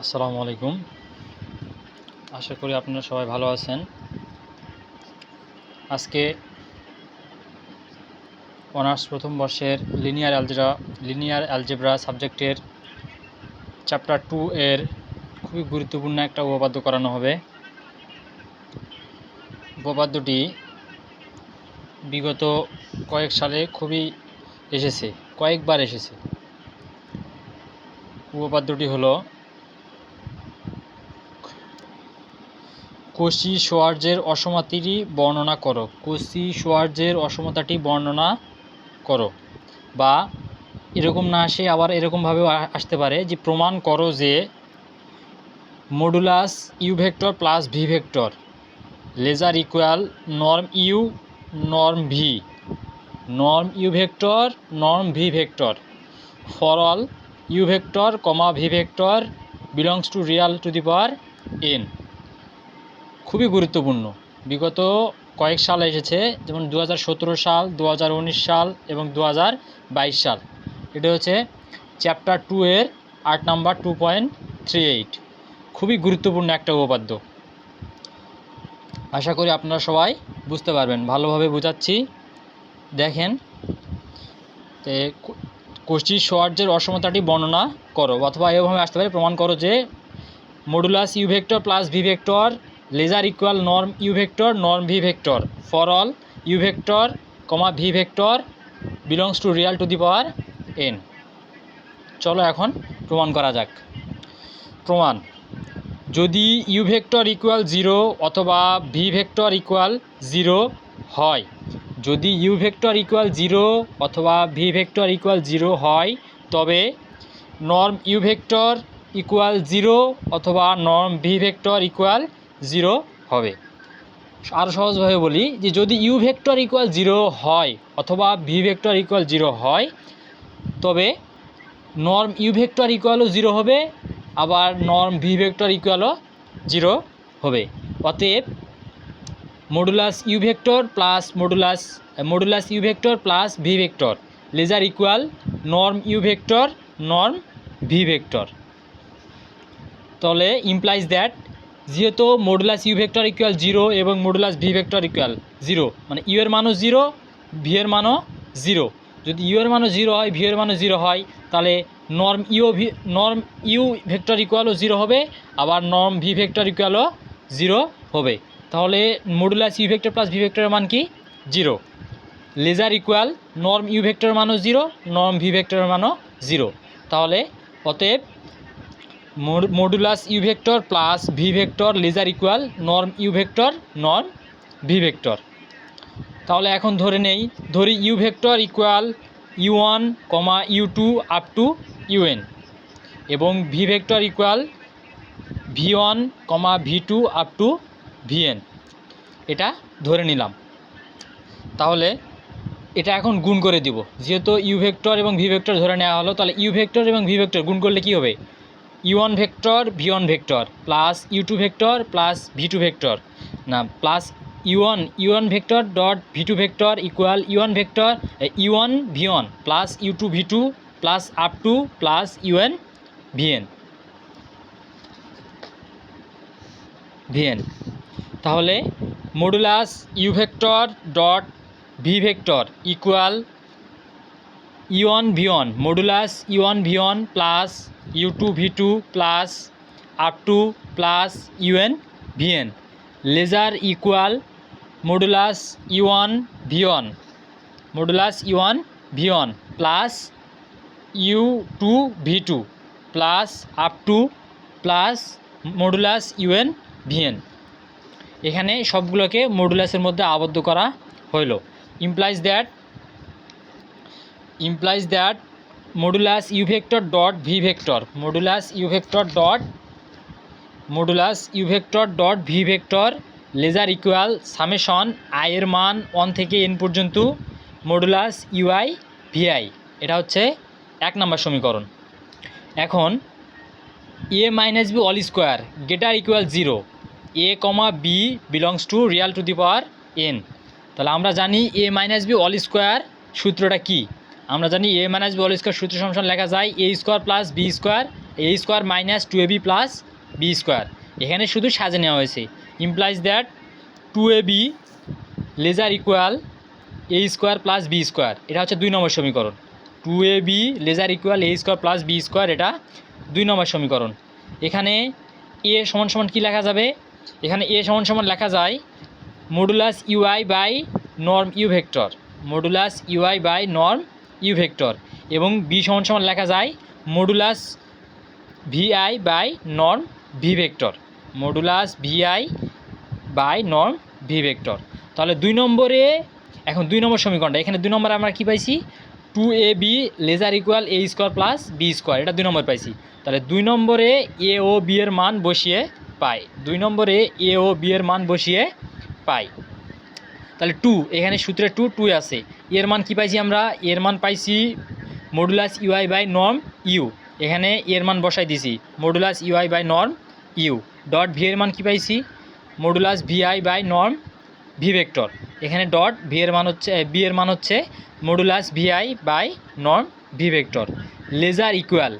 আসসালামু আলাইকুম। আশা করি আপনারা সবাই ভালো আছেন। আজকে অনার্স প্রথম বর্ষের লিনিয়ার অ্যালজেব্রা লিনিয়ার অ্যালজেব্রা সাবজেক্টের চ্যাপ্টার টু এর খুবই গুরুত্বপূর্ণ একটা উপপাদ্য করানো হবে। উপপাদ্যটি বিগত কয়েক সালে খুবই এসেছে, কয়েকবার এসেছে। উপপাদ্যটি হলো কোসি সোয়ার্জের অসমতাটি বর্ণনা করো। কোসি সোয়ার্জের অসমতাটি বর্ণনা করো। বা এরকম না আসে, আবার এরকমভাবেও আসতে পারে যে প্রমাণ করো যে modulus U vector plus V vector lesser equal norm U norm V norm U vector norm V vector for all U vector comma V vector belongs to real to the power N খুবই গুরুত্বপূর্ণ। বিগত কয়েক সাল এসেছে, যেমন দু হাজার সতেরো সাল দু হাজার উনিশ সাল এবং দু হাজার বাইশ সাল। এটা হচ্ছে চ্যাপ্টার টু এর আট number two point three eight. খুবই গুরুত্বপূর্ণ একটা উপপাদ্য। আশা করি আপনারা সবাই বুঝতে পারবেন। ভালোভাবে বোঝাচ্ছি। দেখেন, তে কোষ্ঠী সোয়ার্জের অসমতাটি বর্ণনা করো, অথবা এভাবে আসতে পারে। প্রমাণ করো যে modulus U vector plus V vector lesser equal norm U vector, norm V vector. For all, U vector, comma V vector, belongs to real to the power N. চলো এখন প্রমাণ করা যাক। প্রমাণ। যদি ইউ ভেক্টর ইকুয়াল জিরো অথবা V vector equal zero হয়, যদি ইউ ভেক্টর ইকুয়াল জিরো অথবা ভি ভেক্টর ইকুয়াল জিরো হয়, তবে norm U vector equal zero অথবা norm V vector equal zero হবে। আরও সহজভাবে বলি যে যদি ইউ ভেক্টর ইকুয়াল জিরো হয় অথবা ভি ভেক্টর ইকুয়াল জিরো হয়, তবে নর্ম ইউ ভেক্টর ইকুয়ালও জিরো হবে, আবার নর্ম ভি ভেক্টর ইকুয়ালও জিরো হবে। অতএব modulus U vector plus modulus modulus U vector plus V vector lesser equal norm U vector norm V vector তাহলে implies that যেহেতু modulus U vector equal zero এবং modulus V vector equal zero মানে U এর মানও zero V এর মানও zero যদি you এর মানও জিরো হয় ভি এর মানও জিরো হয়, তাহলে norm U V norm U vector ইকুয়ালও zero হবে, আবার নর্ম ভি ভেক্টর ইকুয়ালও জিরো হবে। তাহলে modulus U vector plus V ভেক্টরের মান কি? Zero lesser equal norm U ভেক্টরের মানও জিরো নর্ম ভি ভেক্টরের মানও জিরো তাহলে অতএব modulus U vector plus V vector lesser equal norm U vector norm V vector তাহলে এখন ধরে নেই, ধরি U vector equal U one comma U two up to U N এবং V vector equal V one comma V two up to V N এটা ধরে নিলাম। তাহলে এটা এখন গুণ করে দিব। যেহেতু ইউ ভেক্টর এবং ভি ভেক্টর ধরে নেওয়া হলো, তাহলে ইউ ভেক্টর এবং ভি ভেক্টর গুণ করলে কী হবে? U one vector V one vector, plus U two vector, plus V two vector. না, plus U one U one vector dot V two vector equal U one vector U one V one plus U two V two, plus up to, plus U N V N. V N. তাহলে modulus U vector dot V vector equal U one V one modulus U one V one plus U two, V two plus, up to plus U N V N lesser equal modulus U one, V one. Modulus U one, V one. Plus U two, V two. Plus up to plus modulus U N V N এখানে সবগুলোকে মডুলাসের মধ্যে আবদ্ধ করা হইল। Implies that implies that modulus U vector dot V vector modulus U vector dot modulus U vector dot V vector lesser equal summation আয়ের মান one থেকে এন পর্যন্ত মডুলাস ইউআই ভিআই এটা হচ্ছে এক নম্বর সমীকরণ। এখন A minus B all square greater equal zero A comma B belongs to real to the power N তাহলে আমরা জানি A minus B all square সূত্রটা কি? আমরা জানি A minus B all square সূত্র সমসন লেখা যায় A square plus B square A square minus two A B plus B square এখানে শুধু সাজে নেওয়া হয়েছে। Implies that two A B lesser equal A square plus B square এটা হচ্ছে দুই নম্বর সমীকরণ। Two A B lesser equal A square plus B square এটা দুই নম্বর সমীকরণ। এখানে এ সমান সমান কী লেখা যাবে? এখানে এ সমান সমান লেখা যায় modulus U I by norm U vector modulus U I by norm U vector এবং বি সমান সমান লেখা যায় modulus V I by norm V vector modulus V I by norm V vector তাহলে দুই নম্বরে, এখন দুই নম্বর সমীকরণটা, এখানে দুই নম্বরে আমরা কী পাইছি? Two A B lesser equal A square plus B square এটা দুই নম্বর পাইছি। তাহলে দুই নম্বরে এ ও বি এর মান বসিয়ে পাই দুই নম্বরে এ ও বি এর মান বসিয়ে পাই তাহলে টু এখানে সূত্রে টু টু আছে। এর মান কি পাইছি আমরা? এর মান পাইছি modulus U I by norm U এখানে এর মান বসাই দিছি modulus U I by norm U dot V এর মান কি পাইছি? Modulus V I by norm V vector এখানে ডট ভি এর মান হচ্ছে বি এর মান হচ্ছে modulus V I by norm V vector lesser equal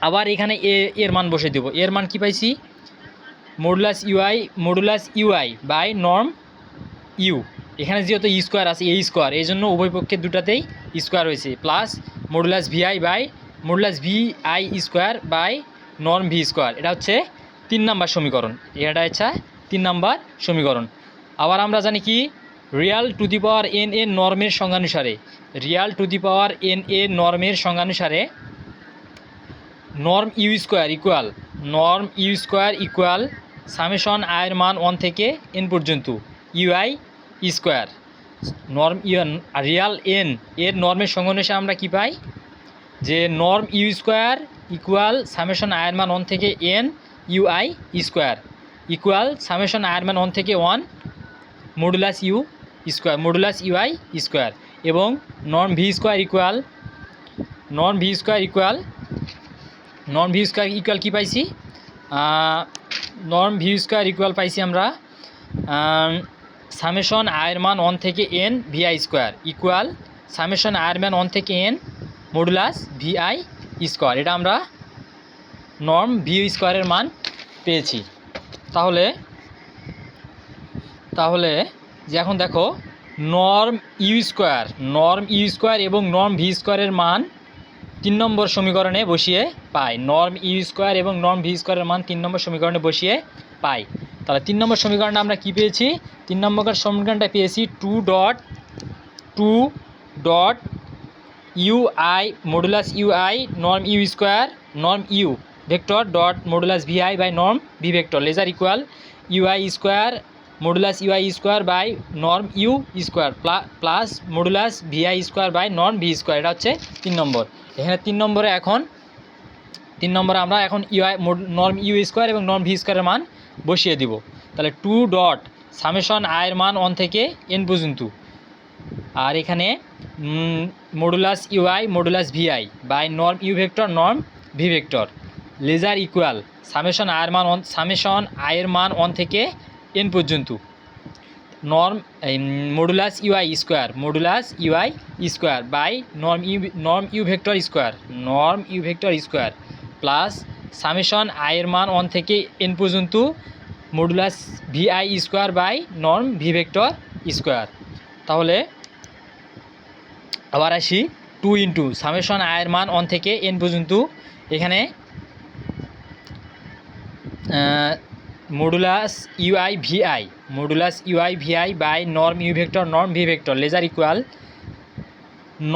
আবার এখানে এ, এর মান বসে দেবো। এর মান কি পাইছি? Modulus U I modulus U I by norm U. এখানে যেহেতু ই স্কোয়ার আছে এই স্কোয়ার, এই জন্য উভয় পক্ষের দুটাতেই স্কোয়ার হয়েছে। Plus modulus V I by modulus V I square by norm V square. এটা হচ্ছে তিন নাম্বার সমীকরণ। এটা হচ্ছে তিন নাম্বার সমীকরণ। আবার আমরা জানি কি? Real to the power N এ নর্মের সংজ্ঞানুসারে। Real to the power N এ নর্মের সংজ্ঞানুসারে norm U square equal, norm U square equal summation আয়ের মান ওয়ান থেকে এন পর্যন্ত। U I square norm U real N এর নর্মের সংজ্ঞানুসারে আমরা কি পাই? যে norm U square equal summation আয়ের মান ওয়ান থেকে N U I square equal summation আয়ের মান ওয়ান থেকে one modulus U square modulus U I square এবং norm V square equal norm V square equal norm V square equal কী পাইছি? Norm V square equal পাইছি আমরা summation আয়ের মান one থেকে N V I square equal summation আয়ের মান one থেকে এন মডুলাস ভিআই স্কোয়ার এটা আমরা নর্ম ভি স্কোয়ারের মান পেয়েছি। তাহলে তাহলে যে এখন দেখো norm U square norm U square এবং নর্ম ভি স্কোয়ারের মান তিন নম্বর সমীকরণে বসিয়ে পাই। নর্ম ইউ স্কোয়ার এবং নর্ম ভি স্কোয়ারের মান তিন নম্বর সমীকরণে বসিয়ে পাই। তাহলে তিন নম্বর সমীকরণটা আমরা কি পেয়েছি? তিন নম্বর সমীকরণটা পেয়েছি two dot two dot U I modulus U I norm U square norm U vector dot modulus V I by norm V vector lesser equal U I square modulus U I square by norm U square plus modulus V I square by norm V square এটা হচ্ছে তিন নম্বর। এখানে তিন নম্বরে এখন, তিন নম্বরে আমরা এখন U UI norm U square এবং নর্ম ভি স্কোয়ারের মান বসিয়ে দিব। তাহলে টু ডট সামেশন আয়ের মান ওয়ান থেকে এন পর্যন্ত। আর এখানে modulus U I modulus V I by norm U vector norm V vector lesser equal summation আয়ের মান অন সামেশন আয়ের মান ওয়ান থেকে এন পর্যন্ত। Norm modulus U I square modulus U I square by norm U norm U vector square norm U vector square plus summation আয়ের মান one থেকে N পর্যন্ত modulus V I square by norm V vector square তাহলে আবার আসি two into summation আয়ের মান one থেকে এন পর্যন্ত। এখানে modulus UI VI modulus UI VI by norm U vector norm V vector lesser equal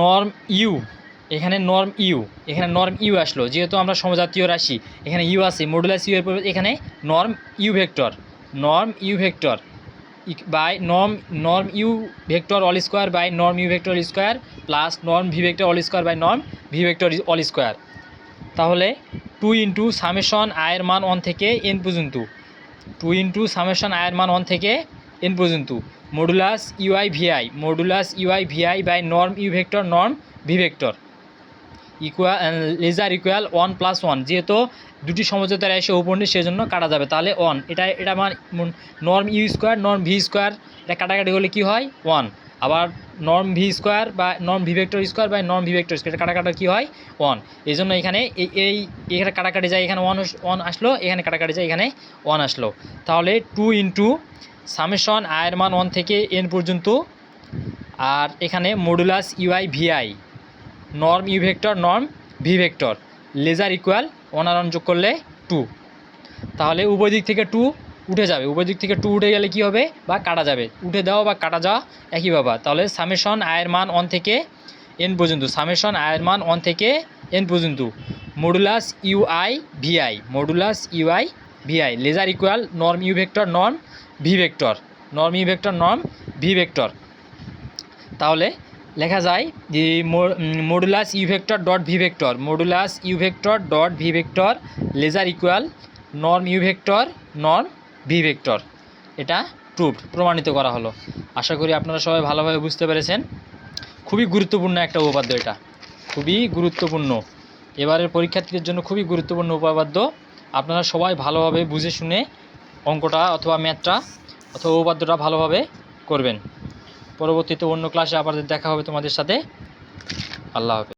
norm U এখানে norm U এখানে নর্ম ইউ আসলো। যেহেতু আমরা সমজাতীয় রাশি, এখানে ইউ আছে মডুলাস ইউ এর পরিবর্তে এখানে norm U vector norm U vector by norm norm U vector all square by norm U vector all square plus norm V vector all square by norm V vector all square তাহলে two into summation আয়ের মান one থেকে N পর্যন্ত two into summation আয়ের মান one থেকে N পর্যন্ত modulus U I V I modulus U I V I by norm U vector norm V vector equal lesser equal one plus one যেহেতু দুটি সমঝোতার এসে উপরে সেজন্য কাটা যাবে। তাহলে ওয়ান এটা এটা আমার norm U square norm V square এটা কাটাকাটি হলে কী হয়? ওয়ান আবার নর্ম ভি স্কোয়ার বা নর্ম ভি ভেক্টর স্কোয়ার বা নর্ম ভি ভেক্টর স্কোয়ার কাটাকাটা কী হয়? ওয়ান এই জন্য এখানে এই, এখানে কাটাকাটি যায়, এখানে ওয়ান ওয়ান আসলো, এখানে কাটাকাটি যায়, এখানে ওয়ান আসলো। তাহলে টু ইন্টু সামেশন আয়ের মান ওয়ান থেকে এন পর্যন্ত, আর এখানে modulus U I V I norm U vector norm V vector lesser equal one যোগ করলে টু তাহলে উভয় দিক থেকে টু উঠে যাবে। উভয় দিক থেকে টু উঠে গেলে কি হবে? বা কাটা যাবে। উঠে দেওয়া বা কাটা যাওয়া একই ব্যাপার। তাহলে সামেশন আয়ের মান অন থেকে এন পর্যন্ত। সামেশন আয়ের মান অন থেকে এন পর্যন্ত। Modulus U I V I modulus U I V I lesser equal norm U vector norm V vector norm U vector norm V vector তাহলে লেখা যায় যে modulus U dot V vector modulus U dot V vector lesser equal norm U vector norm V vector এটা proved প্রমাণিত করা হলো। আশা করি আপনারা সবাই ভালোভাবে বুঝতে পেরেছেন। খুবই গুরুত্বপূর্ণ একটা উপপাদ্য এটা। খুবই গুরুত্বপূর্ণ। এবারের পরীক্ষার্থীদের জন্য খুবই গুরুত্বপূর্ণ উপপাদ্য। আপনারা সবাই ভালোভাবে বুঝে শুনে অঙ্কটা অথবা ম্যাথটা অথবা উপপাদ্যটা ভালোভাবে করবেন। পরবর্তীতে অন্য ক্লাসে আবার দেখা হবে তোমাদের সাথে। আল্লাহ হাফেজ।